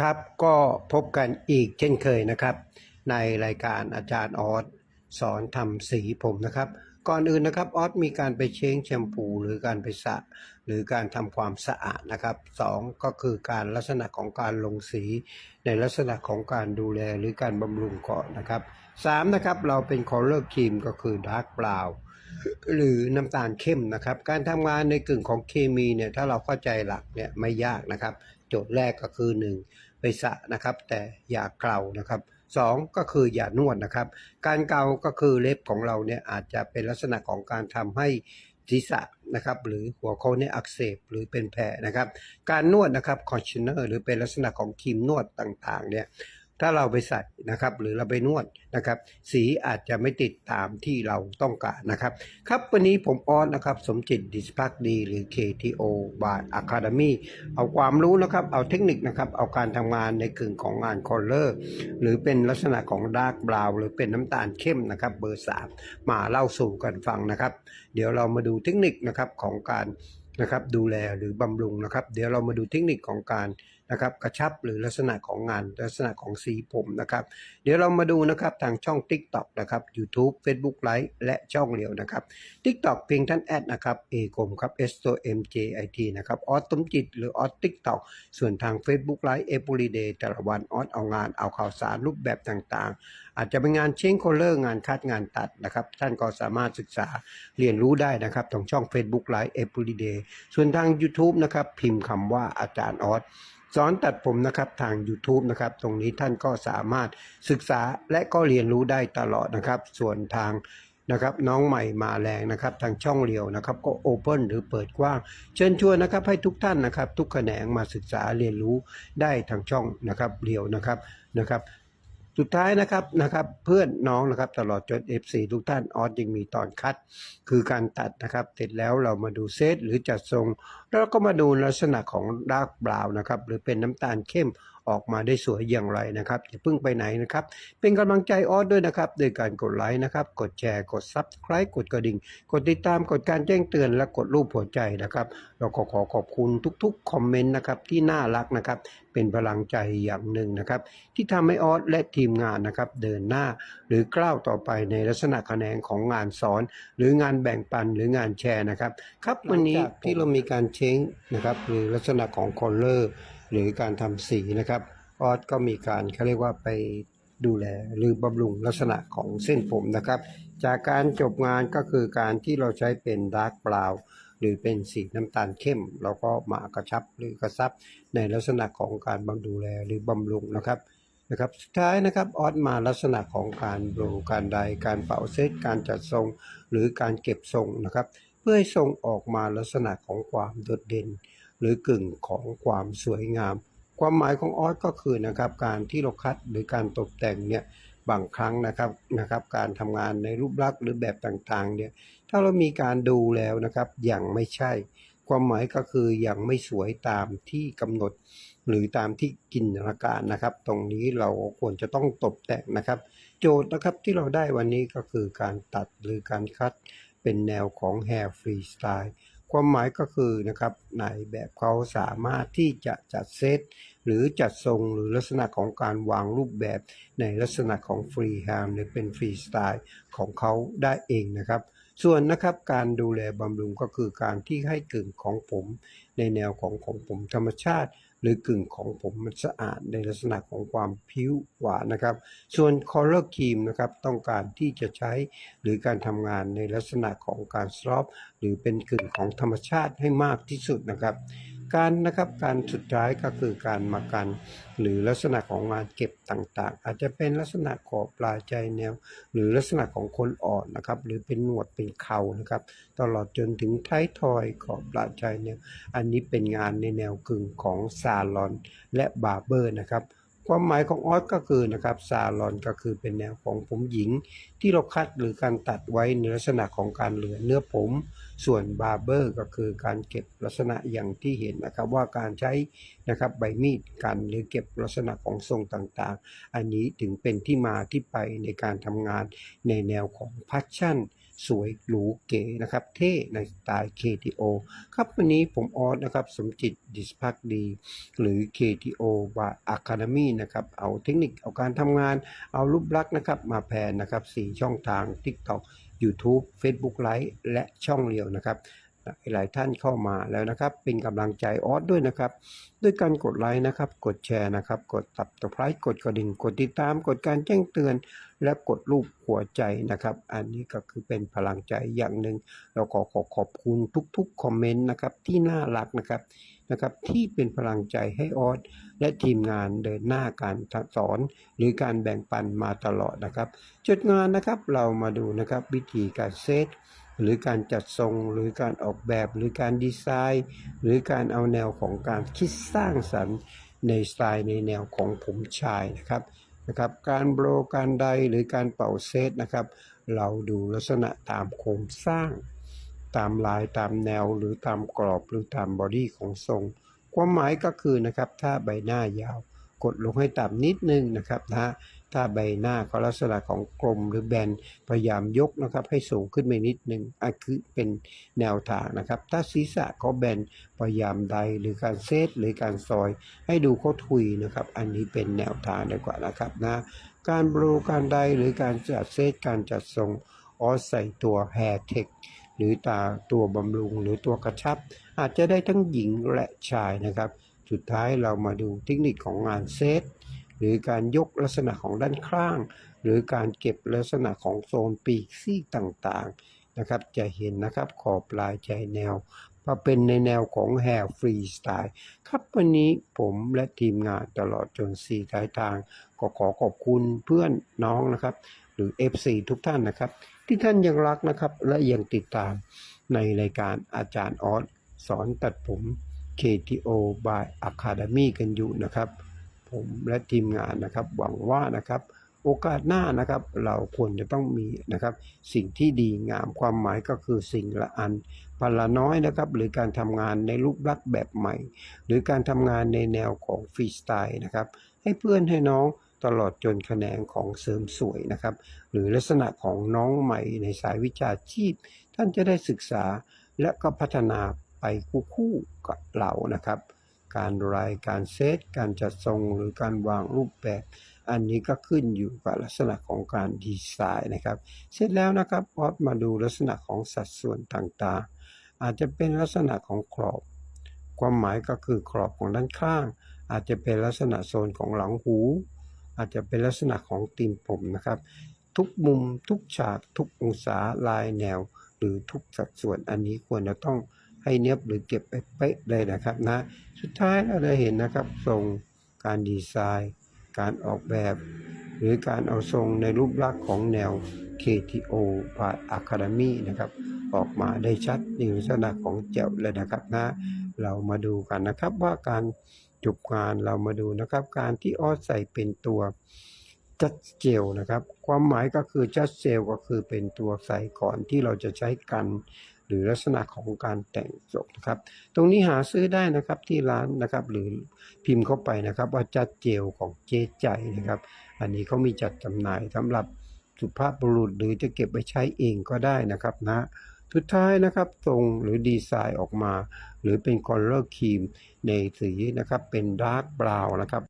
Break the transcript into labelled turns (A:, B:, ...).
A: ครับก็พบกันอีกเช่นเคยนะครับ ในรายการอาจารย์ออสสอนทำสีผมนะครับ ก่อนอื่นนะครับออสมีการไปเช้งแชมพูหรือการไปสระหรือการทำความสะอาดนะครับสองก็คือการลักษณะของการลงสี ในลักษณะของการดูแลหรือการบำรุงเก่อนนะครับสามนะครับเราเป็นคอลเลอร์ครีมก็คือดาร์กบราวหรือน้ำตาลเข้มนะครับ การทำงานในกึ่งของเคมีเนี่ยถ้าเราเข้าใจหลักเนี่ยไม่ยากนะครับ โจทย์แรกก็คือ 1 ไปสะนะครับ แต่อย่าเกลานะครับสองก็คืออย่านวดนะครับ การเกาก็คือเล็บของเราเนี่ยอาจจะเป็นลักษณะของการทำให้ศีรษะนะครับหรือหัวเขาเนี่ยอักเสบหรือเป็นแผลนะครับ การนวดนะครับคอนชเนอร์หรือเป็นลักษณะของครีมนวดต่างๆเนี่ย ถ้าเราไปใส่นะครับ หรือเราไปนวดนะครับ สีอาจจะไม่ติดตามที่เราต้องการนะครับ ครับวันนี้ผมออนนะครับ สมจิตดิสพักดี หรือ KTO by Academy เอาความรู้นะครับ เอาเทคนิคนะครับ เอาการทำงานในกึ่งของงานคอลเลอร์ หรือเป็นลักษณะของดาร์กบราวหรือเป็นน้ำตาลเข้มนะครับ เบอร์สามมาเล่าสู่กันฟังนะครับ เดี๋ยวเรามาดูเทคนิคนะครับของการนะครับดูแลหรือบำรุงนะครับ เดี๋ยวเรามาดูเทคนิคของการ นะครับกระชับหรือลักษณะของงานลักษณะของสีผมนะครับ เดี๋ยวเรามาดูนะครับทางช่อง TikTok นะครับ YouTube Facebook Live และช่องเดียวนะครับ TikTok เพียงท่านแอดนะครับ A กลมครับ S O M J I T นะครับออสต้มจิตหรือออส TikTok ส่วนทาง Facebook Live Every Day แต่ละวันออสเอางานเอาข่าวสารรูปแบบต่างๆ อาจจะเป็นงานเช้งโคลเลอร์งานคัดงานตัดนะครับ ท่านก็สามารถศึกษาเรียนรู้ได้นะครับทางช่อง Facebook Live Every Day ส่วนทาง YouTube นะครับพิมพ์คำว่าอาจารย์ออส สอนตัดผมนะครับทาง YouTube นะครับ ตรงนี้ท่านก็สามารถศึกษาและก็เรียนรู้ได้ตลอดนะครับ ส่วนทางนะครับน้องใหม่มาแรงนะครับ ทางช่องเรียวนะครับ ก็โอเ n นหรือเปิดกว้าง เชิญชวนนะครับให้ทุกท่านนะครับ ทุกแขนงมาศึกษาเรียนรู้ได้ทางช่องนะครับเรียวนะครับนะครับ สุดท้ายนะครับนะครับเพื่อนน้องนะครับตลอดจน F4 ทุกท่านออสยังมีตอนคัด คือการตัดนะครับเสร็จแล้วเรามาดูเซตหรือจัดทรงแล้วก็มาดูลักษณะของดาร์กบราวน์นะครับหรือเป็นน้ำตาลเข้มออกมาได้สวยอย่างไรนะครับอย่าเพิ่งไปไหนนะครับ เป็นกำลังใจออสด้วยนะครับโดยการกดไลค์นะครับ กดแชร์กด Subscribe กดกระดิ่ง กดติดตามกดการแจ้งเตือนและกดรูปหัวใจนะครับ เราก็ขอขอบคุณทุกๆคอมเมนต์นะครับที่น่ารักนะครับ เป็นพลังใจอย่างหนึ่งนะครับ ที่ทำให้ออสและทีมงานนะครับเดินหน้าหรือก้าวต่อไปในลักษณะแขนงของงานสอน หรืองานแบ่งปันหรืองานแชร์นะครับ ครับวันนี้ที่เรามีการเช้งนะครับหรือลักษณะของคอลเลอร์หรือการทำสีนะครับออสก็มีการเขาเรียกว่าไปดูแลหรือบำรุงลักษณะของเส้นผมนะครับ จากการจบงานก็คือการที่เราใช้เป็นดาร์กบราวหรือเป็นสีน้ำตาลเข้ม เราก็มากระชับหรือกระซับในลักษณะของการบำดูแลหรือบำรุงนะครับนะครับสุดท้ายนะครับออสมาลักษณะของการโบรการใดการเป่าเซตการจัดทรง หรือการเก็บทรงนะครับ พื่อให้ทรงออกมาลักษณะของความโดดเด่น หรือกึ่งของความสวยงาม ความหมายของออสก็คือนะครับการที่เราคัดหรือการตกแต่งเนี่ยบางครั้งนะครับนะครับการทำงานในรูปลักษณ์หรือแบบต่างๆเนี่ยถ้าเรามีการดูแล้วนะครับอย่างไม่ใช่ ความหมายก็คืออย่างไม่สวยตามที่กำหนด หรือตามที่จินนาการนะครับ ตรงนี้เราควรจะต้องตกแต่งนะครับ โจทย์นะครับที่เราได้วันนี้ก็คือการตัดหรือการคัด เป็นแนวของ Hair Freestyle ความหมายก็คือนะครับในแบบเขาสามารถที่จะจัดเซตหรือจัดทรงหรือลักษณะของการวางรูปแบบในลักษณะของฟรีแฮมหรือเป็นฟรีสไตล์ของเขาได้เองนะครับ ส่วนนะครับการดูแลบำรุงก็คือการที่ให้กึ่งของผม ในแนวของของผมธรรมชาติ หรือกึ่งของผมมันสะอาดในลักษณะของความผิวหวานนะครับ ส่วนคอลเลอร์ครีมนะครับต้องการที่จะใช้หรือการทำงานในลักษณะของการสลอปหรือเป็นกึ่งของธรรมชาติให้มากที่สุดนะครับ การนะครับการสุดท้ายก็คือการมากัน หรือลักษณะของงานเก็บต่างๆ อาจจะเป็นลักษณะขอบปลายใจแนว หรือลักษณะของคนอ่อนนะครับหรือเป็นหนวดเป็นเขานะครับตลอดจนถึงท้ายทอยขอบปลายใจแนว อันนี้เป็นงานในแนวกึ่งของซาลอนและบาร์เบอร์นะครับ ความหมายของออสก็คือนะครับซาลอนก็คือเป็นแนวของผมหญิง ที่เราคัดหรือการตัดไว้ในลักษณะของการเหลือเนื้อผม ส่วนบาร์เบอร์ก็คือการเก็บลักษณะอย่างที่เห็นนะครับว่าการใช้นะครับใบมีดกันหรือเก็บลักษณะของทรงต่างๆ อันนี้ถึงเป็นที่มาที่ไปในการทำงานในแนวของพัชชั่น สวยหรูเก๋นะครับ เท่ในสไตล์ KTO ครับวันนี้ผมออสนะครับสมจิตดิสพักดี หรือ KTO บา Academy นะครับ เอาเทคนิคเอาการทำงาน เอารูปลักษณ์นะครับ มาแพนนะครับ 4 ช่องทาง TikTok YouTube Facebook Live และช่องเรียวนะครับ หลายท่านเข้ามาแล้วนะครับ เป็นกำลังใจออสด้วยนะครับ ด้วยการกดไลค์นะครับ กดแชร์นะครับ กดตับตะไคร้กดกระดิ่ง กดติดตาม กดการแจ้งเตือน และกดรูปหัวใจนะครับ อันนี้ก็คือเป็นพลังใจอย่างหนึ่งเราขอขอขอบคุณทุกๆคอมเมนต์นะครับที่น่ารักนะครับ นะครับที่เป็นพลังใจให้ออสและทีมงานเดินหน้าการสอน หรือการแบ่งปันมาตลอดนะครับจุดงานนะครับเรามาดูนะครับวิธีการเซตหรือการจัดทรงหรือการออกแบบหรือการดีไซน์ หรือการเอาแนวของการคิดสร้างสรรค์ในสไตล์ในแนวของผมชายนะครับนะครับการโบรการใดหรือการเป่าเซตนะครับ เราดูลักษณะตามโครงสร้าง ตามลายตามแนวหรือตามกรอบหรือตามบอดี้ของทรง ความหมายก็คือนะครับถ้าใบหน้ายาว กดลงให้ต่ำนิดนึงนะครับนะถ้าใบหน้าก็ลักษณะของกลมหรือแบนพยายามยกนะครับให้สูงขึ้นไปนิดนึงอะคือเป็นแนวทางนะครับ ถ้าศีรษะเขาแบนพยายามใดหรือการเซตหรือการซอย ให้ดูเขาทุยนะครับ อันนี้เป็นแนวทางดีกว่านะครับนะการบรูการใดหรือการจัดเซตการจัดทรงออสใส่ตัว Hair Tech หรือตาตัวบำรุงหรือตัวกระชับ อาจจะได้ทั้งหญิงและชายนะครับ สุดท้ายเรามาดูเทคนิคของงานเซตหรือการยกลักษณะของด้านข้าง หรือการเก็บลักษณะของโซนปีกซี่ต่างๆนะครับ จะเห็นนะครับขอบลายใจแนว มาเป็นในแนวของ Hair Freestyle ครับวันนี้ผมและทีมงานตลอดจนสี่ทายทาง ก็ขอขอบคุณเพื่อนน้องนะครับ หรือ FC ทุกท่านนะครับ ที่ท่านยังรักนะครับ และยังติดตามในรายการอาจารย์ออสสอนตัดผม KTO by Academy กันอยู่นะครับ ผมและทีมงานนะครับหวังว่านะครับ โอกาสหน้านะครับ เราควรจะต้องมีนะครับ สิ่งที่ดีงามความหมายก็คือสิ่งละอันพันละน้อยนะครับ หรือการทำงานในรูปลักษณ์แบบใหม่ หรือการทำงานในแนวของฟรีสไตล์นะครับ ให้เพื่อนให้น้องตลอดจนแขนงของเสริมสวยนะครับ หรือลักษณะของน้องใหม่ในสายวิชาชีพ ท่านจะได้ศึกษาและก็พัฒนาไปคู่กับเรานะครับ การรายการเซตการจัดทรงหรือการวางรูปแบบ อันนี้ก็ขึ้นอยู่กับลักษณะของการดีไซน์นะครับ เสร็จแล้วนะครับออสมาดูลักษณะของสัดส่วนต่างๆ อาจจะเป็นลักษณะของกรอบ ความหมายก็คือกรอบของด้านข้าง อาจจะเป็นลักษณะโซนของหลังหู อาจจะเป็นลักษณะของตีนผมนะครับ ทุกมุมทุกฉากทุกองศาลายแนว หรือทุกสัดส่วนอันนี้ควรจะต้องให้เนียบหรือเก็บไปเป๊ะเลยนะครับนะ สุดท้ายเราได้เห็นนะครับทรงการดีไซน์ การออกแบบ หรือการเอาทรงในรูปลักษณ์ของแนว KTO บา Academy นะครับออกมาได้ชัดในลักษณะของแจ๋วเลยนะครับนะเรามาดูกันนะครับว่าการจบงานเรามาดูนะครับ การที่ออสใส่เป็นตัวจัดเจลนะครับ ความหมายก็คือจัดเจลก็คือเป็นตัวใส่ก่อนที่เราจะใช้กัน หรือลักษณะของการแต่งจบนะครับ ตรงนี้หาซื้อได้นะครับที่ร้านนะครับ หรือพิมพ์เข้าไปนะครับว่าจัดเจลของเจ๊ใจนะครับ อันนี้เขามีจัดจำหน่ายสำหรับสุภาพบุรุษหรือจะเก็บไว้ใช้เองก็ได้นะครับนะสุดท้ายนะครับทรงหรือดีไซน์ออกมา หรือเป็นคอลเลอร์ครีมในสีนะครับเป็นดาร์กบราวน์นะครับ